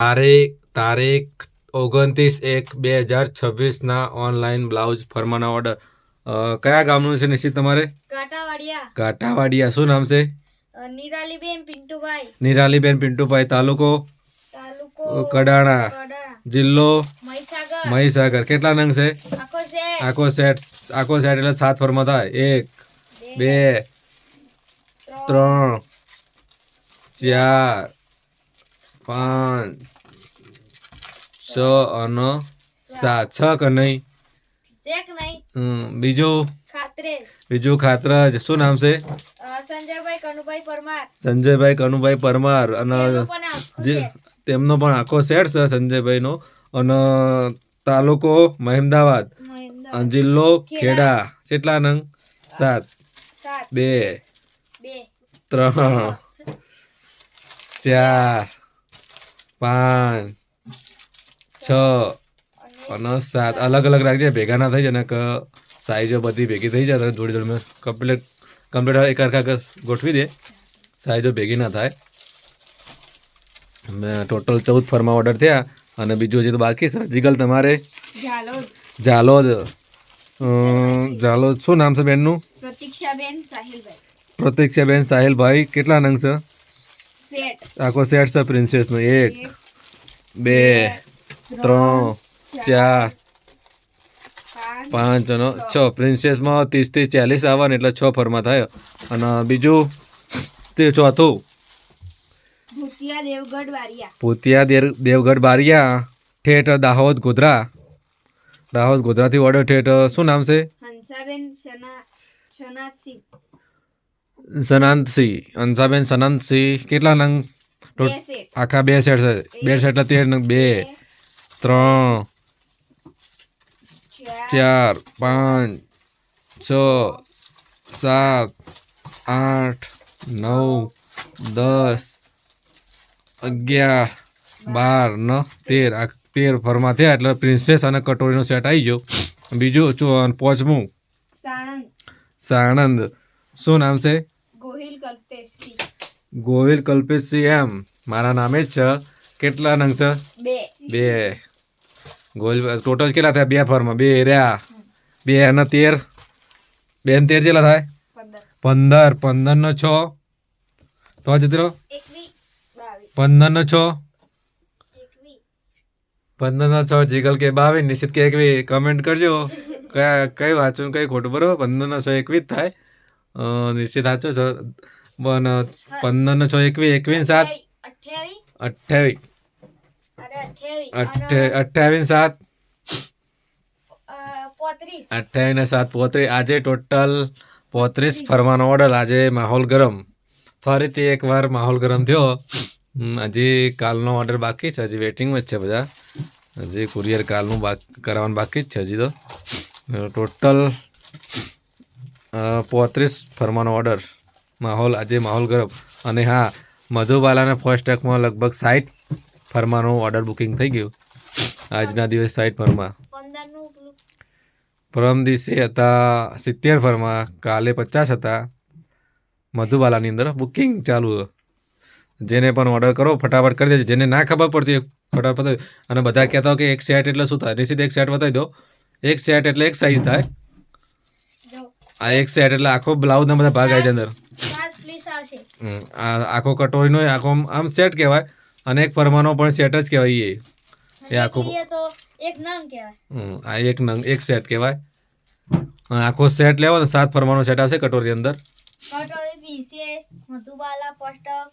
તારીખ તારીખ ઓગણત્રીસ એક બે હજાર છવ્વીસના ઓનલાઈન બ્લાઉઝ ફરમાના ઓર્ડર. કયા ગામનું છે નિશ્ચિત તમારે? કાટાવાડિયા કાંઠાવાડિયા શું નામ છે? નિરાલીબેન પિન્ટુભાઈ. નિરાલીબેન પિન્ટુભાઈ. તાલુકો? તાલુકો કડાણા. જિલ્લો? મહીસાગર. મહીસાગર. કેટલા નંગ છે? આખો સેટ. આખો સેટ એટલે સાત ફરમાં થાય. એક બે ત્રણ ચાર પાંચ છ અને સાત. છ કે નહીં? બીજું? બીજું ખાતરજ. શું નામ છે? સંજયભાઈ કનુભાઈ પરમાર. સંજયભાઈ કનુભાઈ પરમાર. અને તેમનો પણ આખો સેટ છે સંજયભાઈનો. અને તાલુકો મહેમદાવાદ. જિલ્લો ખેડા. કેટલા નંગ? સાત. બે. ત્રણ. ચાર. પાંચ છ અને સાત અલગ અલગ રાખજે ભેગા ના થઈ જાય ને કે સાઈઝો બધી ભેગી થઈ જાય જોડી મેં કમ્પ્લીટ કમ્પ્લીટ એક હરખા ગોઠવી દે. સાઈઝો ભેગી ના થાય. મેં ટોટલ ચૌદ ફરમાં ઓર્ડર થયા અને બીજું હજી તો બાકી સર્જિકલ તમારે? ઝાલોદ જાલોદ. શું નામ છે બેનનું? પ્રતીક્ષાબેન સાહિલભાઈ. પ્રતીક્ષાબેન સાહિલભાઈ. કેટલા નંગ છે? આખો સેટ છે પ્રિન્સેસનો એક. બે ત્રણ ચાર પાંચ અને છ. પ્રિન્સેસમાં ત્રીસથી ચાલીસ આવવાની એટલે છ ફરમાં થાય. અને બીજું તે ચોથું. ભૂતિયા દેવગઢ બારિયા. ઠેઠ દાહોદ ગોધરા. દાહોદ ગોધરાથી ઓર્ડર ઠેઠ શું નામ છે? સનાંતસિંહ અંશાબેન સનાંતસિંહ કેટલા નંગ? આખા બે સેટ છે. બે સેટ તેર બે. ત્રણ ચાર પાંચ છ સાત આઠ નવ દસ અગિયાર બાર ન તેર. આ તેર ફરમાં થયા એટલે પ્રિન્સેસ અને કટોરીનો સેટ આવી ગયો. બીજું પાંચમું. સાણંદ. સાણંદ. શું નામ છે? ગોહિલ કલ્પેશસિંહ. ગોવિલ કલ્પેશસિંહ એમ. મારા નામે જ છે. કેટલા નંગ છે? બે. ગોલ ટોટલ કેટલા થયા બે ફરમાં બે રહ્યા. બે અને તેર. બે ને તેર કેટલા થાય? પંદર. પંદર. નો છ. તો જતી રહો પંદર નો છ. પંદર નો છ. જીગલ કે બાવીસ નિશ્ચિત કે એકવી. કમેન્ટ કરજો. કયા કઈ વાંચું કઈ ખોટું બરોબર? પંદર નો છ એકવીસ થાય. નિશ્ચિત સાચો છે. પંદર નો છ એકવીસ એકવીસ સાત? અઠ્યાવીસ. અઠ્યાવીસ. સાત? અઠ્યાવીસ ને સાત પોત્રીસ. આજે ટોટલ પોત્રીસ ફરવાનો ઓર્ડર. આજે માહોલ ગરમ. ફરીથી એકવાર માહોલ ગરમ થયો. હજી કાલનો ઓર્ડર બાકી છે. હજી વેટિંગમાં જ છે બધા. હજી કુરિયર કાલનું બાક કરવાનું બાકી જ છે હજી તો. ટોટલ પોત્રીસ ફરવાનો ઓર્ડર. માહોલ આજે માહોલ ગરમ. અને હા મધુબાલાના ફર્સ્ટ ટેકમાં લગભગ સાઠ ફરમાનું ઓર્ડર બુકિંગ થઈ ગયું. આજના દિવસ સાઠ ફરમા. પરમ દિવસે હતા સિત્તેર ફરમાં કાલે પચાસ હતા. મધુબાલાની અંદર બુકિંગ ચાલુ. જેને પણ ઓર્ડર કરો ફટાફટ કરી દેજો. જેને ના ખબર પડતી ફટાફટ અને બધા કહેતા હોય કે એક સેટ એટલે શું થાય? નિશ્ચિત એક સેટ બતાવી દો. એક સેટ એટલે એક સાઈઝ થાય. આ એક સેટ એટલે આખો બ્લાઉઝના બધા ભાગ આવી જાય અંદર. આખો કટોરીનો આખો આમ- સેટ કહેવાય અને એક ફરમાનો પણ સેટ જ કહેવાય એ. એ આખો એક નંગ કહેવાય. હમ, આ એક નંગ એક સેટ કહેવાય. આખો સેટ લેવો ને સાત ફરમાનો સેટ આવશે કટોરી અંદર. કટોરી પીસીએસ મધુબાલા પોસ્ટક